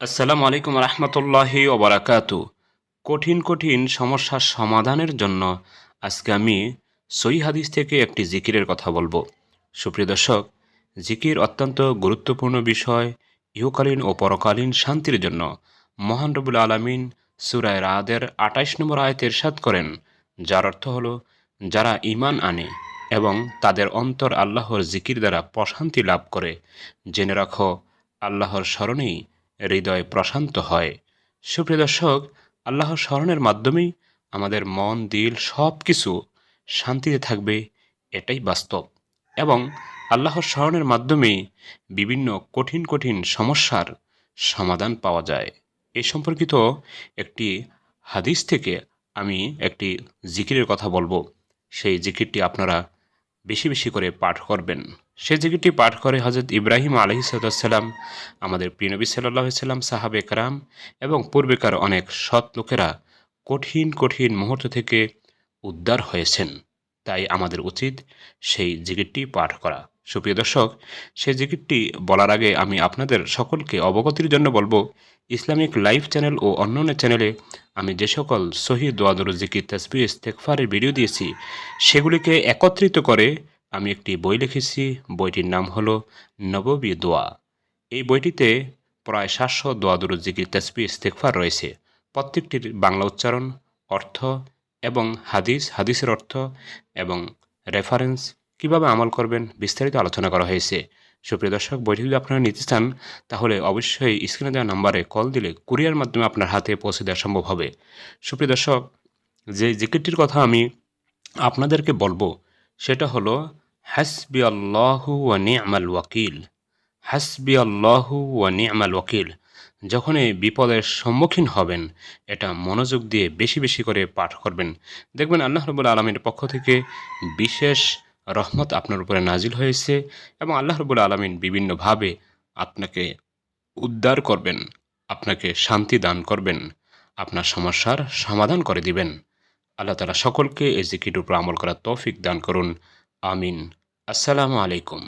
আসসালামু আলাইকুম রহমতুল্লাহি ওবরাকাতু কঠিন কঠিন সমস্যার সমাধানের জন্য আজকে আমি সই হাদিস থেকে একটি জিকিরের কথা বলব। সুপ্রিয় দর্শক, জিকির অত্যন্ত গুরুত্বপূর্ণ বিষয় ইহকালীন ও পরকালীন শান্তির জন্য। মহান রবুল আলমিন সুরায় রাদের আটাইশ নম্বর আয়তে এরশাদ করেন, যার অর্থ হল, যারা ঈমান আনে এবং তাদের অন্তর আল্লাহর জিকির দ্বারা প্রশান্তি লাভ করে। জেনে রাখো, আল্লাহর স্মরণেই হৃদয় প্রশান্ত হয়। সুপ্রিয় দর্শক আল্লাহর স্মরণের মাধ্যমেই আমাদের মন, দিল সব কিছু শান্তিতে থাকবে, এটাই বাস্তব। এবং আল্লাহর স্মরণের মাধ্যমেই বিভিন্ন কঠিন কঠিন সমস্যার সমাধান পাওয়া যায়। এ সম্পর্কিত একটি হাদিস থেকে আমি একটি জিকিরের কথা বলব। সেই জিকিরটি আপনারা বেশি বেশি করে পাঠ করবেন। সে জিকিরটি পাঠ করে হজরত ইব্রাহিম আলহি সাল্লাম আমাদের প্রিয়নবী সাল্লাহ সাল্লাম, সাহাবে কারাম এবং পূর্বেকার অনেক সৎ লোকেরা কঠিন কঠিন মুহূর্ত থেকে উদ্ধার হয়েছেন। তাই আমাদের উচিত সেই জিকিরটি পাঠ করা। সুপ্রিয় দর্শক, সেই জিকিরটি বলার আগে আমি আপনাদের সকলকে অবগতির জন্য বলব, ইসলামিক লাইভ চ্যানেল ও অন্যান্য চ্যানেলে আমি যে সকল শহীদ দোয়াদুর জিকির তসবি ইস্তেকফারের ভিডিও দিয়েছি, সেগুলিকে একত্রিত করে আমি একটি বই লিখেছি। বইটির নাম হলো নববী দোয়া। এই বইটিতে প্রায় সাতশো দোয়াদুর জিকির তসবি ইস্তেকফার রয়েছে। প্রত্যেকটির বাংলা উচ্চারণ, অর্থ এবং হাদিস, হাদিসের অর্থ এবং রেফারেন্স কীভাবে আমল করবেন বিস্তারিত আলোচনা করা হয়েছে। সুপ্রিয় দর্শক বইটি যদি আপনারা নিতে চান, তাহলে অবশ্যই স্ক্রিনে দেওয়া নাম্বারে কল দিলে কুরিয়ার মাধ্যমে আপনার হাতে পৌঁছে দেওয়া সম্ভব হবে। সুপ্রিয় দর্শক, যে জিকিরটির কথা আমি আপনাদেরকে বলব, সেটা হলো হাসবি আল্লাহু ওয়া নি'মাল ওয়াকিল। হাসবি আল্লাহু ওয়া নি'মাল ওয়াকিল। যখন এই বিপদের সম্মুখীন হবেন, এটা মনোযোগ দিয়ে বেশি বেশি করে পাঠ করবেন। দেখবেন আল্লাহ রবুল আলমীর পক্ষ থেকে বিশেষ রহমত আপনার উপরে নাজিল হয়েছে এবং আল্লাহ রবুল আলমিন বিভিন্নভাবে আপনাকে উদ্ধার করবেন, আপনাকে শান্তি দান করবেন, আপনার সমস্যার সমাধান করে দিবেন। আল্লাহ তালা সকলকে এই জিকির উপর আমল করার তৌফিক দান করুন। আমিন। আসসালামু আলাইকুম।